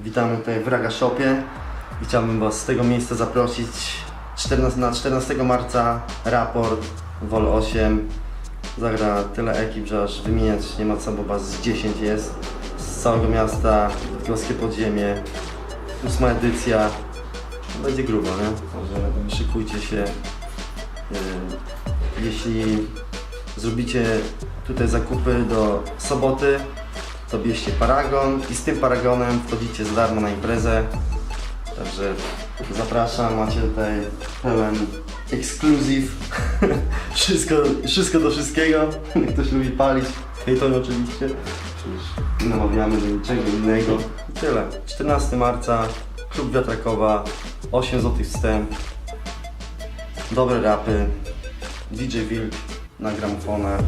Witamy tutaj w Raga Shopie i chciałbym Was z tego miejsca zaprosić. 14, na 14 marca raport Vol 8 zagra tyle ekip, że aż wymieniać nie ma co, bo Was z 10 jest z całego miasta, Bydgoskie Podziemie ósma edycja. Będzie grubo, nie? Także szykujcie się. Yy, jeśli zrobicie tutaj zakupy do soboty to bierzcie paragon i z tym paragonem wchodzicie za darmo na imprezę. Także zapraszam, macie tutaj pełen ekskluzyw. wszystko, wszystko do wszystkiego. Jak ktoś lubi palić, to oczywiście. Przecież namawiamy do niczego innego. I tyle. 14 marca, klub wiatrakowa, 8 zł wstęp. Dobre rapy, DJ Wilk na gramofonach.